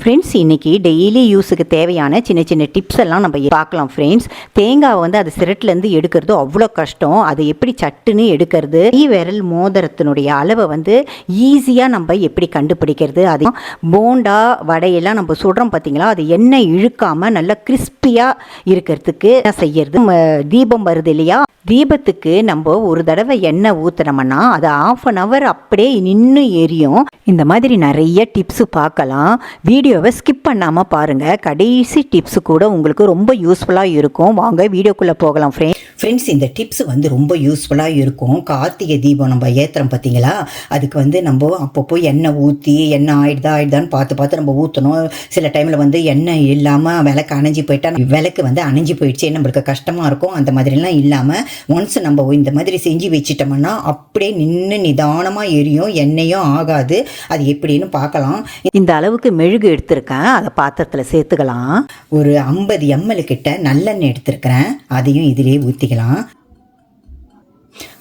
Friends இன்றைக்கி daily யூஸுக்கு தேவையான சின்ன சின்ன டிப்ஸ் எல்லாம் நம்ம பார்க்கலாம் ஃப்ரெண்ட்ஸ் தேங்காவை வந்து அது சிரட்டிலேருந்து எடுக்கிறது அவ்வளோ கஷ்டம். அதை எப்படி சட்டுன்னு எடுக்கிறது? ஈ விரல் மோதிரத்தினுடைய அளவை வந்து ஈஸியாக நம்ம எப்படி கண்டுபிடிக்கிறது? அது போண்டா வடையெல்லாம் நம்ம சுடுறோம் பார்த்தீங்களா அது எண்ணெய் இழுக்காமல் நல்லா கிறிஸ்பியாக இருக்கிறதுக்கு செய்யறது? ம, தீபம் வருது இல்லையா? தீபத்துக்கு நம்ம ஒரு தடவை எண்ணெய் ஊற்றுனோம்னா அது ஆஃப் அன் ஹவர் அப்படியே நின்று எரியும். இந்த மாதிரி நிறைய டிப்ஸு பார்க்கலாம். வீடியோவை ஸ்கிப் பண்ணாமல் பாருங்கள் கடைசி டிப்ஸு கூட உங்களுக்கு ரொம்ப யூஸ்ஃபுல்லாக இருக்கும். வாங்க வீடியோக்குள்ளே போகலாம் ஃப்ரெண்ட் ஃப்ரெண்ட்ஸ் இந்த டிப்ஸ் வந்து ரொம்ப யூஸ்ஃபுல்லாக இருக்கும். கார்த்திகை தீபம் நம்ம ஏற்றுறோம் பார்த்தீங்களா அதுக்கு வந்து நம்ம அப்பப்போ எண்ணெய் ஊற்றி எண்ணெய் ஆயிடுதா ஆயிடுதான்னு பார்த்து பார்த்து நம்ம ஊற்றணும் சில டைமில் வந்து எண்ணெய் இல்லாமல் விளக்கு அணைஞ்சு போயிட்டா விளக்கு வந்து அணைஞ்சு போயிடுச்சு. நம்மளுக்கு கஷ்டமாக இருக்கும். அந்த மாதிரிலாம் இல்லாமல் ஒன்ஸ் நம்ம இந்த மாதிரி செஞ்சு வச்சிட்டோம்னா அப்படியே நின்று நிதானமாக எரியும். எண்ணெயும் ஆகாது. அது எப்படின்னு பார்க்கலாம். இந்த அளவுக்கு மெழுகு எடுத்திருக்கேன். அதை பாத்திரத்தில் சேர்த்துக்கலாம். ஒரு ஐம்பது எம்எல் கிட்ட நல்லெண்ணெய் எடுத்திருக்கிறேன். அதையும் இதிலே ஊற்றிக்கலாம்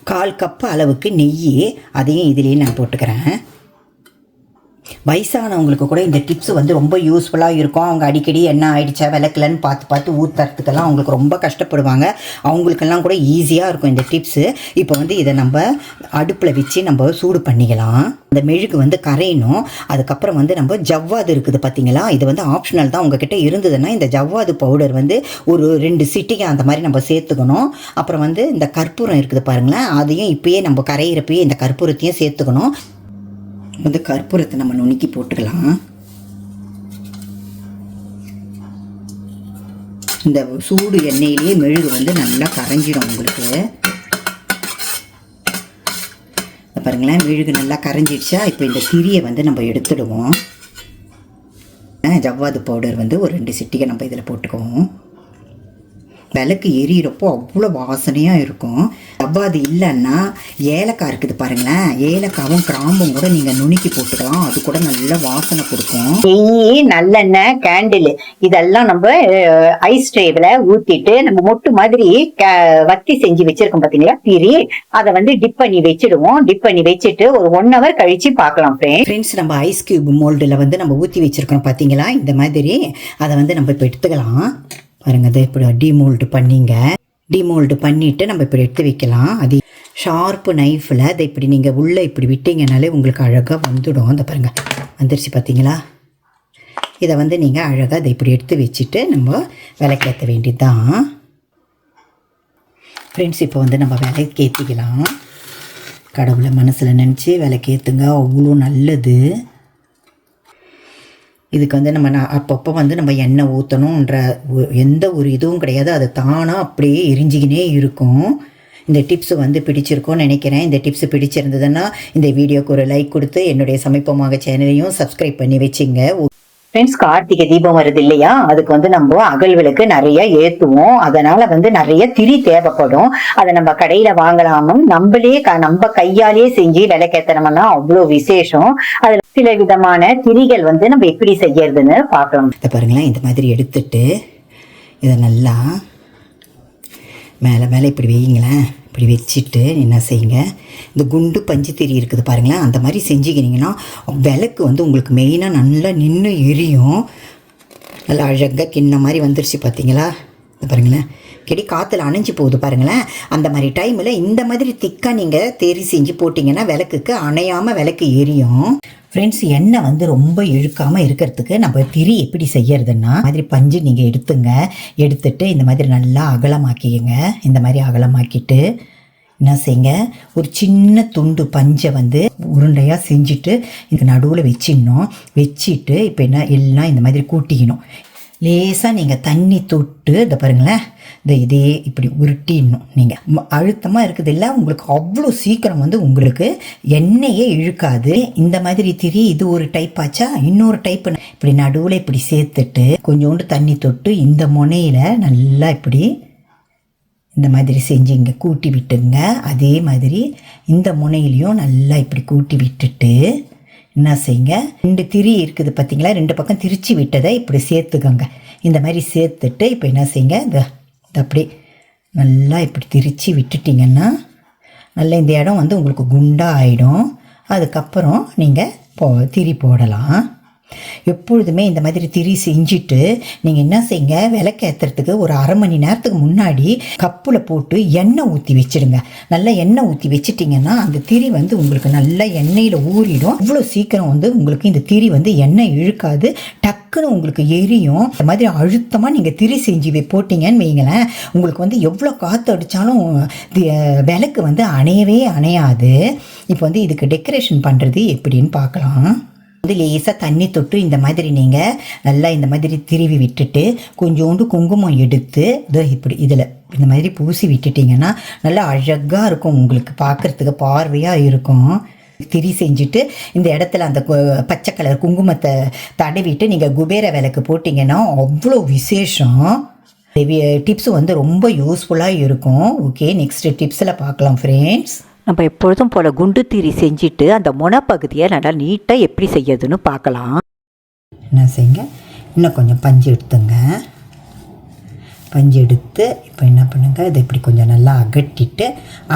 கால் கப் அளவுக்கு நெய் அதையும் இதிலே நான் போட்டுக்கிறேன். வயசானவங்களுக்கு கூட இந்த டிப்ஸ் வந்து ரொம்ப யூஸ்ஃபுல்லாக இருக்கும். அவங்க அடிக்கடி என்ன ஆயிடுச்சா விளக்கலன்னு பார்த்து பார்த்து ஊற்றுறதுக்கெல்லாம் அவங்களுக்கு ரொம்ப கஷ்டப்படுவாங்க. அவங்களுக்கெல்லாம் கூட ஈஸியாக இருக்கும் இந்த டிப்ஸு இப்போ வந்து இதை நம்ம அடுப்பில் வச்சு நம்ம சூடு பண்ணிக்கலாம். அந்த மெழுகு வந்து கரையணும். அதுக்கப்புறம் வந்து நம்ம ஜவ்வாது இருக்குது பார்த்தீங்களா இது வந்து ஆப்ஷனல் தான் உங்ககிட்ட இருந்ததுன்னா இந்த ஜவ்வாது பவுடர் வந்து ஒரு ரெண்டு சிட்டிக்கு அந்த மாதிரி நம்ம சேர்த்துக்கணும். அப்புறம் வந்து இந்த கற்பூரம் இருக்குது பாருங்களேன் அதையும் இப்பயே நம்ம கரையிறப்பயே இந்த கற்பூரத்தையும் சேர்த்துக்கணும். வந்து கற்பூரத்தை நம்ம நுணுக்கி போட்டுக்கலாம். இந்த சூடு எண்ணெயிலேயே மெழுகு வந்து நல்லா கரைஞ்சிடும் உங்களுக்கு. பாருங்களேன் மெழுகு நல்லா கரைஞ்சிடுச்சா? இப்போ இந்த திரியை வந்து நம்ம எடுத்துடுவோம். ஜவ்வாது பவுடர் வந்து ஒரு ரெண்டு சிட்டிகை நம்ம இதில் போட்டுக்குவோம். விளக்கு எரியிறப்போ அவ்வளோ வாசனையாக இருக்கும். ஜவ்வாது இல்லைன்னா ஏலக்காய் இருக்குது பாருங்களேன். ஏலக்காவும் கிராம்பும் கூட நீங்கள் நுணுக்கி போட்டுக்கலாம். அது கூட நல்ல வாசனை கொடுக்கும். நெய் நல்லெண்ணெய் கேண்டில் இதெல்லாம் நம்ம ஐஸ் ட்ரேவில் ஊற்றிட்டு நம்ம மொட்டு மாதிரி வத்தி செஞ்சு வச்சிருக்கோம் பார்த்தீங்களா திரி அதை வந்து டிப் பண்ணி வச்சிடுவோம். டிப் பண்ணி வச்சுட்டு ஒரு ஒன் ஹவர் கழிச்சு பார்க்கலாம் ஃப்ரெண்ட் ஃப்ரெண்ட்ஸ் நம்ம ஐஸ் கியூப் மோல்டில் வந்து நம்ம ஊற்றி வச்சுருக்கோம் பார்த்தீங்களா இந்த மாதிரி. அதை வந்து நம்ம இப்போ எடுத்துக்கலாம். பாருங்கள் அதை இப்படி டிமோல்டு பண்ணிங்க. டிமோல்டு பண்ணிவிட்டு நம்ம இப்படி எடுத்து வைக்கலாம். அது ஷார்ப்பு நைஃபில் அதை இப்படி நீங்கள் உள்ளே இப்படி விட்டீங்கனாலே உங்களுக்கு அழகாக வந்துடும். அந்த பாருங்கள் வந்துருச்சு பார்த்தீங்களா இதை வந்து நீங்கள் அழகாக அதை இப்படி எடுத்து வச்சுட்டு நம்ம விளக்கேற்ற வேண்டியது தான் ஃப்ரெண்ட்ஸ் இப்போ வந்து நம்ம விலைக்கு ஏற்றிக்கலாம் கடவுளை மனசில் நினச்சி விளக்கேற்றுங்க அவ்வளோ நல்லது. இதுக்கு வந்து நம்ம நான் அப்பப்போ வந்து நம்ம எண்ணெய் ஊற்றணுன்ற எந்த ஒரு இதுவும் கிடையாது. அது தானாக அப்படியே எரிஞ்சிக்கினே இருக்கும். இந்த டிப்ஸ் வந்து பிடிச்சிருக்கும்னு நினைக்கிறேன். இந்த டிப்ஸ் பிடிச்சிருந்ததுன்னா இந்த வீடியோக்கு ஒரு லைக் கொடுத்து என்னுடைய சமைப்பமாக சேனலையும் சப்ஸ்கிரைப் பண்ணி வச்சுங்க. ஃப்ரெண்ட்ஸ் கார்த்திகை தீபம் வருது இல்லையா? அதுக்கு வந்து நம்ம அகல் விளக்கு நிறைய ஏத்துவோம். அதனால வந்து நிறைய திரி தேவைப்படும். அதை நம்ம கடையில வாங்கலாமும் நம்மளே க- நம்ம கையாலேயே செஞ்சு விளக்கேத்தனம்னா அவ்வளோ விசேஷம். அதுல சில விதமான திரிகள் வந்து நம்ம எப்படி செய்யறதுன்னு பார்க்கலாம். இதை பாருங்களேன் இந்த மாதிரி எடுத்துட்டு இதை நல்லா மேலே மேலே இப்படி வையுங்களேன். இப்படி வச்சுட்டு என்ன செய்யுங்க? இந்த குண்டு பஞ்சு திரி இருக்குது பாருங்களேன் அந்த மாதிரி செஞ்சுக்கினீங்கன்னா விளக்கு வந்து உங்களுக்கு மெயினாக நல்லா நின்று எரியும். நல்லா அழகாக கிண்ண மாதிரி வந்துருச்சு பார்த்தீங்களா இது பாருங்களேன். கெடி காற்றுல அணைஞ்சு போகுது பாருங்களேன். அந்த மாதிரி டைமில் இந்த மாதிரி திக்காக நீங்கள் தேரி செஞ்சு போட்டிங்கன்னா விளக்குக்கு அணையாமல் விளக்கு எரியும். ஃப்ரெண்ட்ஸ் எண்ணெய் வந்து ரொம்ப இழுக்காமல் இருக்கிறதுக்கு நம்ம திரி எப்படி செய்யறதுன்னா மாதிரி பஞ்சு நீங்கள் எடுத்துங்க. எடுத்துட்டு இந்த மாதிரி நல்லா அகலமாக்கிங்க இந்த மாதிரி அகலமாக்கிட்டு என்ன செய்யுங்க? ஒரு சின்ன துண்டு பஞ்சை வந்து உருண்டையாக செஞ்சுட்டு இதுக்கு நடுவில் வச்சிடணும். வச்சுட்டு இப்போ என்ன எல்லாம் இந்த மாதிரி கூட்டிக்கணும். லேசாக நீங்கள் தண்ணி தொட்டு இதை பாருங்களேன் இந்த இதே இப்படி உருட்டிடணும் நீங்கள் அழுத்தமாக இருக்குது இல்லை உங்களுக்கு அவ்வளோ சீக்கிரம் வந்து உங்களுக்கு எண்ணெயே இழுக்காது. இந்த மாதிரி திரி இது ஒரு டைப் ஆச்சா? இன்னொரு டைப் இப்படி நடுவில் இப்படி சேர்த்துட்டு கொஞ்சோண்டு தண்ணி தொட்டு இந்த முனையில் நல்லா இப்படி இந்த மாதிரி செஞ்சு இங்கே கூட்டி விட்டுங்க அதே மாதிரி இந்த முனையிலையும் நல்லா இப்படி கூட்டி விட்டுட்டு என்ன செய்யுங்க? ரெண்டு திரி இருக்குது பார்த்தீங்களா ரெண்டு பக்கம் திரிச்சு விட்டதை இப்படி சேர்த்துக்கோங்க. இந்த மாதிரி சேர்த்துட்டு இப்போ என்ன செய்யுங்க? இந்த அப்படி நல்லா இப்படி திரிச்சு விட்டுட்டிங்கன்னா நல்ல இந்த இடம் வந்து உங்களுக்கு குண்டாக ஆகிடும் அதுக்கப்புறம் நீங்கள் போ திரி போடலாம். எப்பொழுதுமே இந்த மாதிரி திரி செஞ்சுட்டு நீங்கள் என்ன செய்யுங்க? விளக்கேற்றுறதுக்கு ஒரு அரை மணி நேரத்துக்கு முன்னாடி கப்பில் போட்டு எண்ணெய் ஊற்றி வச்சுடுங்க. நல்லா எண்ணெய் ஊற்றி வச்சிட்டிங்கன்னா அந்த திரி வந்து உங்களுக்கு நல்லா எண்ணெயில் ஊறிடும். இவ்வளோ சீக்கிரம் வந்து உங்களுக்கு இந்த திரி வந்து எண்ணெய் இழுக்காது. டக்குன்னு உங்களுக்கு எரியும். இந்த மாதிரி அழுத்தமாக நீங்கள் திரி செஞ்சு போட்டிங்கன்னு வைங்களேன். உங்களுக்கு வந்து எவ்வளோ காற்று அடித்தாலும் விளக்கு வந்து அணையவே அணையாது. இப்போ வந்து இதுக்கு டெக்கரேஷன் பண்ணுறது எப்படின்னு பார்க்கலாம். வந்து லேசாக தண்ணி தொட்டு இந்த மாதிரி நீங்கள் நல்லா இந்த மாதிரி திருவி விட்டுட்டு கொஞ்சோண்டு குங்குமம் எடுத்து இதோ இப்படி இதில் இந்த மாதிரி பூசி விட்டுட்டிங்கன்னா நல்லா அழகாக இருக்கும் உங்களுக்கு பார்க்குறதுக்கு பார்வையாக இருக்கும். திரி செஞ்சுட்டு இந்த இடத்துல அந்த கு- பச்சை கலர் குங்குமத்தை தடவிட்டு நீங்கள் குபேர விளக்கு போட்டிங்கன்னா அவ்வளோ விசேஷம். டிப்ஸ் வந்து ரொம்ப யூஸ்ஃபுல்லாக இருக்கும். ஓகே நெக்ஸ்ட் டிப்ஸில் பார்க்கலாம் ஃப்ரெண்ட்ஸ் நம்ம எப்பொழுதும் போல் குண்டு தீரி செஞ்சுட்டு அந்த முனப்பகுதியை நல்லா நீட்டாக எப்படி செய்யறதுன்னு பார்க்கலாம். என்ன செய்யுங்க? இன்னும் கொஞ்சம் பஞ்சு எடுத்துங்க. பஞ்சு எடுத்து இப்போ என்ன பண்ணுங்க? இதை இப்படி கொஞ்சம் நல்லா அகட்டிட்டு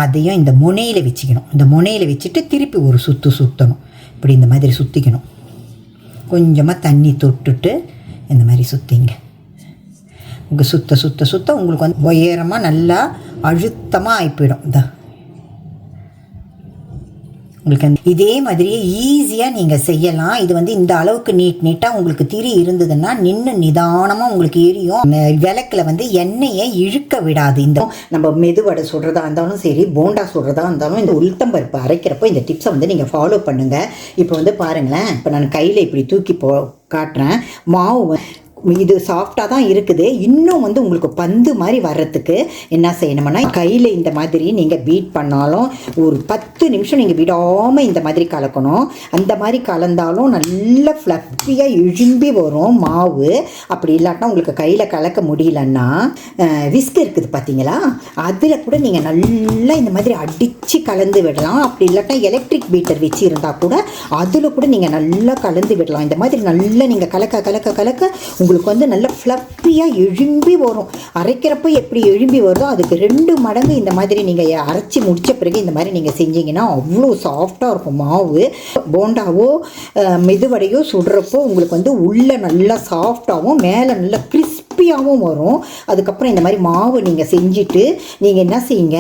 அதையும் இந்த முனையில் வச்சுக்கணும். இந்த முனையில் வச்சுட்டு திருப்பி ஒரு சுற்று சுற்றணும் இப்படி இந்த மாதிரி சுற்றிக்கணும் கொஞ்சமாக தண்ணி தொட்டுட்டு இந்த மாதிரி சுற்றிங்க உங்கள் சுத்த சுத்த சுத்த உங்களுக்கு வந்து உயரமாக நல்லா அழுத்தமாக ஆகிப்போயிடும் இதா உங்களுக்கு அந்த இதே மாதிரியே ஈஸியாக நீங்கள் செய்யலாம். இது வந்து இந்த அளவுக்கு நீட் நீட்டாக உங்களுக்கு திரி இருந்ததுன்னா நின்று நிதானமாக உங்களுக்கு எரியும். விளக்கில் வந்து எண்ணெயை இழுக்க விடாது. இந்த நம்ம மெதுவடை சுடுறதா இருந்தாலும் சரி போண்டா சுடுறதா இருந்தாலும் இந்த உளுத்தம்பருப்பு அரைக்கிறப்போ இந்த டிப்ஸை வந்து நீங்கள் ஃபாலோ பண்ணுங்கள் இப்போ வந்து பாருங்களேன் இப்போ நான் கையில் இப்படி தூக்கி போ காட்டுறேன். மாவு இது சாஃப்டாக தான் இருக்குது. இன்னும் வந்து உங்களுக்கு பந்து மாதிரி வர்றதுக்கு என்ன செய்யணும்னா கையில் இந்த மாதிரி நீங்கள் பீட் பண்ணாலும் ஒரு பத்து நிமிஷம் நீங்கள் விடாமல் இந்த மாதிரி கலக்கணும். அந்த மாதிரி கலந்தாலும் நல்ல ஃப்ளஃபியாக இழும்பி வரும் மாவு. அப்படி இல்லாட்டா உங்களுக்கு கையில் கலக்க முடியலன்னா விஸ்க் இருக்குது பார்த்தீங்களா அதில் கூட நீங்கள் நல்லா இந்த மாதிரி அடித்து கலந்து விடலாம். அப்படி இல்லாட்டா எலக்ட்ரிக் பீட்டர் வச்சு இருந்தால் கூட அதில் கூட நீங்கள் நல்லா கலந்து விடலாம். இந்த மாதிரி நல்லா நீங்கள் கலக்க கலக்க கலக்க உங்களுக்கு வந்து நல்ல ஃப்ளப்பியாக எழும்பி வரும். அரைக்கிறப்ப எப்படி எழும்பி வருதோ அதுக்கு ரெண்டு மடங்கு இந்த மாதிரி நீங்கள் அரைச்சி முடித்த பிறகு இந்த மாதிரி நீங்கள் செஞ்சீங்கன்னா அவ்வளோ சாஃப்டாக இருக்கும். மாவு போண்டாவோ மெதுவடையோ சுடுறப்போ உங்களுக்கு வந்து உள்ளே நல்லா சாஃப்டாகவும் மேலே நல்லா ருசியாகவும் வரும். அதுக்கப்புறம் இந்த மாதிரி மாவு நீங்கள் செஞ்சுட்டு நீங்கள் என்ன செய்யுங்க?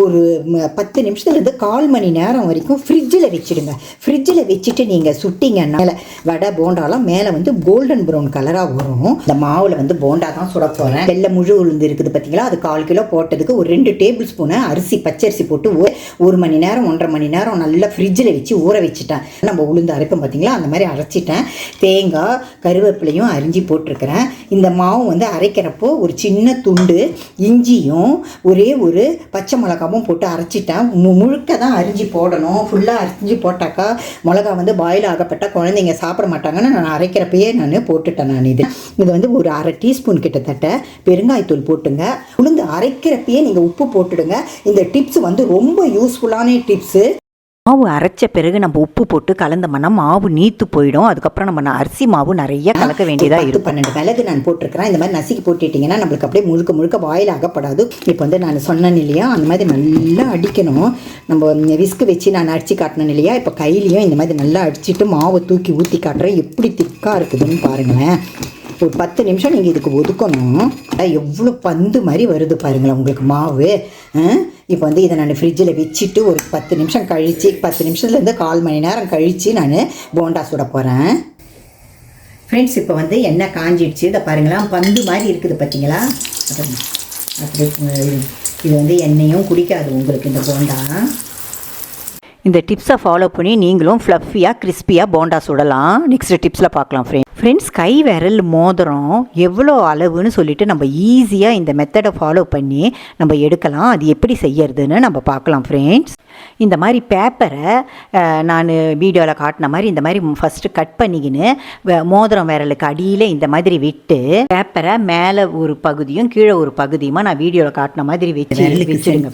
ஒரு பத்து நிமிஷத்துலேருந்து கால் மணி நேரம் வரைக்கும் ஃப்ரிட்ஜில் வச்சுடுங்க. ஃப்ரிட்ஜில் வச்சுட்டு நீங்கள் சுட்டிங்கன்னா மேலே வடை போண்டாலாம் மேலே வந்து கோல்டன் ப்ரௌன் கலராக வரும். இந்த மாவில் வந்து போண்டா தான் சுட போகிறேன் வெள்ளை முழு உளுந்து இருக்குது பார்த்தீங்களா அது கால் கிலோ போட்டதுக்கு ஒரு ரெண்டு டேபிள் ஸ்பூனு அரிசி பச்சரிசி போட்டு ஒரு மணி நேரம் ஒன்றரை மணி நேரம் நல்லா ஃப்ரிட்ஜில் வச்சு ஊற வச்சுட்டேன். நம்ம உளுந்து அரைப்போம் பார்த்தீங்களா அந்த மாதிரி அரைச்சிட்டேன். தேங்காய் கருவேப்பிலையும் அரிஞ்சு போட்டிருக்கிறேன். இந்த மாவு வந்து அரைக்கிறப்போ ஒரு சின்ன துண்டு இஞ்சியும் ஒரே ஒரு பச்சை மிளகாவும் போட்டு அரைச்சிட்டேன் மு- முழுக்க தான் அரிஞ்சு போடணும். ஃபுல்லாக அரிஞ்சு போட்டாக்கா மிளகா வந்து பாயில் ஆகப்பட்டால் குழந்தைங்க சாப்பிட மாட்டாங்கன்னு நான் அரைக்கிறப்பயே நான் போட்டுட்டேன் நான் இது. இது வந்து ஒரு அரை டீஸ்பூன் கிட்டத்தட்ட பெருங்காயத்தூள் போட்டுங்க. உளுந்து அரைக்கிறப்பயே நீங்கள் உப்பு போட்டுடுங்க. இந்த டிப்ஸ் வந்து ரொம்ப யூஸ்ஃபுல்லான டிப்ஸு மாவு அரைச்ச பிறகு நம்ம உப்பு போட்டு கலந்தோம்னா மாவு நீத்து போயிடும். அதுக்கப்புறம் நம்ம அரிசி மாவு நிறைய கலக்க வேண்டியதாக இருக்கும். பன்னெண்டு மிளகு நான் போட்டிருக்கிறேன். இந்த மாதிரி நசுக்கி போட்டுட்டிங்கன்னா நம்மளுக்கு அப்படியே முழுக்க முழுக்க வாயில் அகப்படாது இப்போ வந்து நான் சொன்னேன் இல்லையா அந்த மாதிரி நல்லா அடிக்கணும். நம்ம விஸ்கு வச்சு நான் அடித்து காட்டினேன் இல்லையா இப்போ கையிலையும் இந்த மாதிரி நல்லா அடிச்சிட்டு மாவை தூக்கி ஊற்றி காட்டுறேன். எப்படி திக்காக இருக்குதுன்னு பாருங்களேன். ஒரு பத்து நிமிஷம் நீங்கள் இதுக்கு ஒதுக்கணும். எவ்வளோ பந்து மாதிரி வருது பாருங்களேன் உங்களுக்கு மாவு. இப்போ வந்து இதை நான் ஃப்ரிட்ஜில் வச்சுட்டு ஒரு பத்து நிமிஷம் கழித்து பத்து நிமிஷத்துலேருந்து கால் மணி நேரம் கழித்து நான் போண்டா சுட போகிறேன் ஃப்ரெண்ட்ஸ் இப்போ வந்து எண்ணெய் காஞ்சிடுச்சு. இதை பாருங்களேன் பந்து மாதிரி இருக்குது பார்த்தீங்களா? அப்புறம் அப்படியே இது- இது வந்து எண்ணெயும் குடிக்காது உங்களுக்கு இந்த போண்டா. இந்த டிப்ஸை ஃபாலோ பண்ணி நீங்களும் ஃப்ளஃபியாக கிறிஸ்பியாக போண்டா சுடலாம். நெக்ஸ்ட் டிப்ஸில் பார்க்கலாம் ஃப்ரெண்ட் ஃப்ரெண்ட்ஸ் கை விரல் மோதிரம் எவ்வளோ அளவுன்னு சொல்லிட்டு நம்ம ஈஸியாக இந்த மெத்தடை ஃபாலோ பண்ணி நம்ம எடுக்கலாம். அது எப்படி செய்யறதுன்னு நம்ம பார்க்கலாம் ஃப்ரெண்ட்ஸ் இந்த மாதிரி பேப்பரை நான் வீடியோவில் காட்டின மாதிரி இந்த மாதிரி ஃபஸ்ட்டு கட் பண்ணிக்கின்னு வ- மோதிரம் விரலுக்கு அடியில் இந்த மாதிரி விட்டு பேப்பரை மேலே ஒரு பகுதியும் கீழே ஒரு பகுதியுமா நான் வீடியோவில் காட்டின மாதிரி வச்சு friends.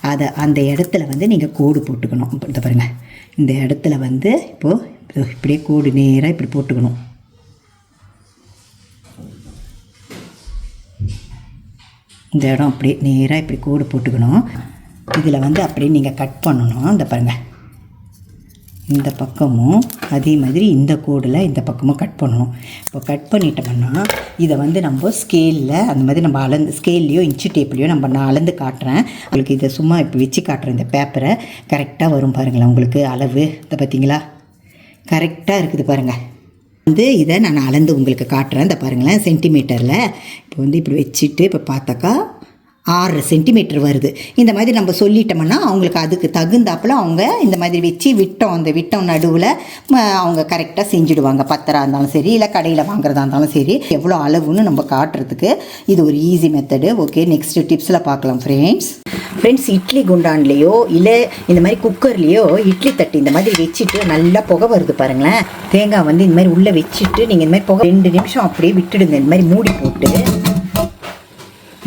அதை அந்த இடத்துல வந்து நீங்கள் கோடு போட்டுக்கணும். இந்த பாருங்க. இந்த இடத்துல வந்து இப்போது இப்படியே கோடு நேராக இப்படி போட்டுக்கணும். இந்த இடம் அப்படியே நேராக இப்படி கோடு போட்டுக்கணும். இதில் வந்து அப்படியே நீங்கள் கட் பண்ணணும். இந்த பாருங்கள் இந்த பக்கமும் அதே மாதிரி இந்த கோடில் இந்த பக்கமும் கட் பண்ணணும். இப்போ கட் பண்ணிட்டோம்னா இதை வந்து நம்ம ஸ்கேலில் அந்த மாதிரி நம்ம அளந்து ஸ்கேல்லையோ இன்ச்சு டேப்லேயோ நம்ம நான் அளந்து காட்டுறேன். உங்களுக்கு இதை சும்மா இப்போ வச்சு காட்டுறேன். இந்த பேப்பரை கரெக்டாக வரும் பாருங்களேன். உங்களுக்கு அளவு இதை பார்த்தீங்களா? கரெக்டாக இருக்குது பாருங்கள் வந்து இதை நான் அளந்து உங்களுக்கு காட்டுறேன். இந்த பாருங்களேன் சென்டிமீட்டரில் இப்போ வந்து இப்படி வச்சுட்டு இப்போ பார்த்தாக்கா ஆறு சென்டிமீட்டர் வருது. இந்த மாதிரி நம்ம சொல்லிட்டோம்னா அவங்களுக்கு அதுக்கு தகுந்தாப்புல அவங்க இந்த மாதிரி வச்சு விட்டோம். அந்த விட்டம் நடுவில் அவங்க கரெக்டாக செஞ்சுடுவாங்க. பத்தராக இருந்தாலும் சரி இல்லை கடையில் வாங்குறதா இருந்தாலும் சரி. எவ்வளோ அளவுன்னு நம்ம காட்டுறதுக்கு இது ஒரு ஈஸி மெத்தடு ஓகே நெக்ஸ்ட்டு டிப்ஸில் பார்க்கலாம் ஃப்ரெண்ட்ஸ் ஃப்ரெண்ட்ஸ் இட்லி குண்டான்லேயோ இல்லை இந்த மாதிரி குக்கர்லேயோ இட்லி தட்டு இந்த மாதிரி வச்சுட்டு நல்லா புகை வருது பாருங்களேன். தேங்காய் வந்து இந்த மாதிரி உள்ளே வச்சுட்டு நீங்கள் இந்த மாதிரி புகை ரெண்டு நிமிஷம் அப்படியே விட்டுடுங்க. இந்த மாதிரி மூடி போட்டு.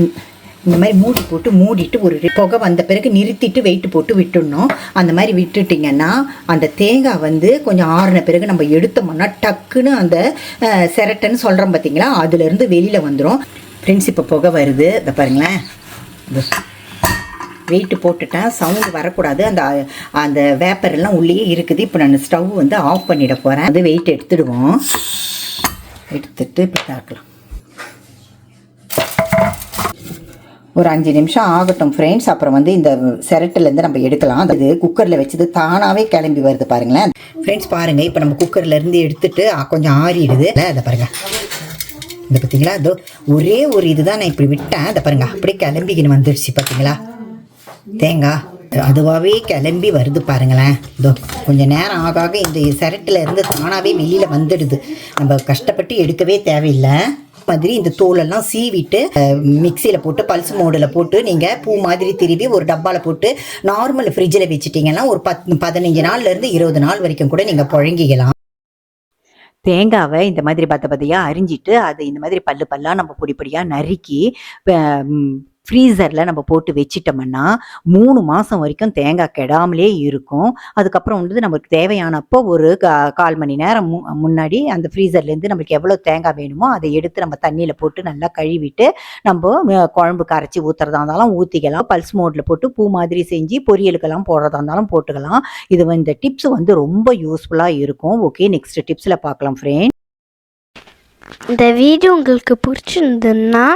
ம், இந்த மாதிரி மூடி போட்டு மூடிட்டு ஒரு புகை வந்த பிறகு நிறுத்திட்டு வெயிட் போட்டு விட்டுடணும். அந்த மாதிரி விட்டுட்டிங்கன்னா அந்த தேங்காய் வந்து கொஞ்சம் ஆறின பிறகு நம்ம எடுத்தோம்னா டக்குன்னு அந்த அஹ், சிரட்டைன்னு சொல்கிறோம் பார்த்தீங்களா அதுலேருந்து வெளியில் வந்துடும் ஃப்ரெண்ட்ஸ் இப்போ புகை வருது. இதை பாருங்களேன். வெயிட் போட்டுட்டேன் சவுண்டு வரக்கூடாது. அந்த அந்த வேப்பர் எல்லாம் உள்ளேயே இருக்குது. இப்போ நான் ஸ்டவ் வந்து ஆஃப் பண்ணிட போகிறேன் அது வெயிட் எடுத்துடுவோம். எடுத்துட்டு இப்போ பார்க்கலாம் ஒரு அஞ்சு நிமிஷம் ஆகட்டும் ஃப்ரெண்ட்ஸ் அப்புறம் வந்து இந்த சிரட்டிலேருந்து நம்ம எடுக்கலாம். அது குக்கரில் வச்சது தானாகவே கிளம்பி வருது பாருங்களேன். ஃப்ரெண்ட்ஸ் பாருங்கள் இப்போ நம்ம குக்கர்லேருந்து எடுத்துட்டு கொஞ்சம் ஆறிடுது. அதை பாருங்கள் இந்த பார்த்தீங்களா அதோ ஒரே ஒரு இதுதான் நான் இப்படி விட்டேன். அதை பாருங்கள் அப்படியே கிளம்பிக்கின்னு வந்துடுச்சு பார்த்தீங்களா தேங்காய் அதுவாகவே கிளம்பி வருது பாருங்களேன். இதோ கொஞ்சம் நேரம் ஆக ஆக இந்த சிரட்டில் இருந்து தானாகவே வெளியில் வந்துடுது. நம்ம கஷ்டப்பட்டு எடுக்கவே தேவையில்லை. மாதிரி இந்த தோலெல்லாம் சீவிட்டு மிக்சியில் போட்டு பல்ஸ் மோடில் போட்டு நீங்கள் பூ மாதிரி திருவி ஒரு டப்பாவில் போட்டு நார்மல் ஃப்ரிட்ஜில் வச்சுட்டிங்கன்னா ஒரு பத் பதினஞ்சு நாள்லேருந்து இருபது நாள் வரைக்கும் கூட நீங்கள் புழங்கிக்கலாம். தேங்காவை இந்த மாதிரி பத்த பத்தையாக அரிஞ்சிட்டு அதை இந்த மாதிரி பல்லு பல்லாக நம்ம பொடி பொடியாக நறுக்கி ஃப்ரீசரில் நம்ம போட்டு வச்சிட்டோம்னா மூணு மாதம் வரைக்கும் தேங்காய் கெடாமலே இருக்கும். அதுக்கப்புறம் வந்து நமக்கு தேவையானப்போ ஒரு கால் மணி நேரம் மு- முன்னாடி அந்த ஃப்ரீசர்லேருந்து நம்மளுக்கு எவ்வளோ தேங்காய் வேணுமோ அதை எடுத்து நம்ம தண்ணியில் போட்டு நல்லா கழுவிட்டு நம்ம குழம்பு கரைச்சி ஊற்றுறதா இருந்தாலும் ஊற்றிக்கலாம் பல்ஸ் மோட்டில் போட்டு பூ மாதிரி செஞ்சு பொரியலுக்கெல்லாம் போடுறதா இருந்தாலும் போட்டுக்கலாம். இது இந்த டிப்ஸ் வந்து ரொம்ப யூஸ்ஃபுல்லாக இருக்கும். ஓகே நெக்ஸ்ட் டிப்ஸில் பார்க்கலாம் ஃப்ரெண்ட் இந்த வீடியோ உங்களுக்கு பிடிச்சிருந்ததுன்னா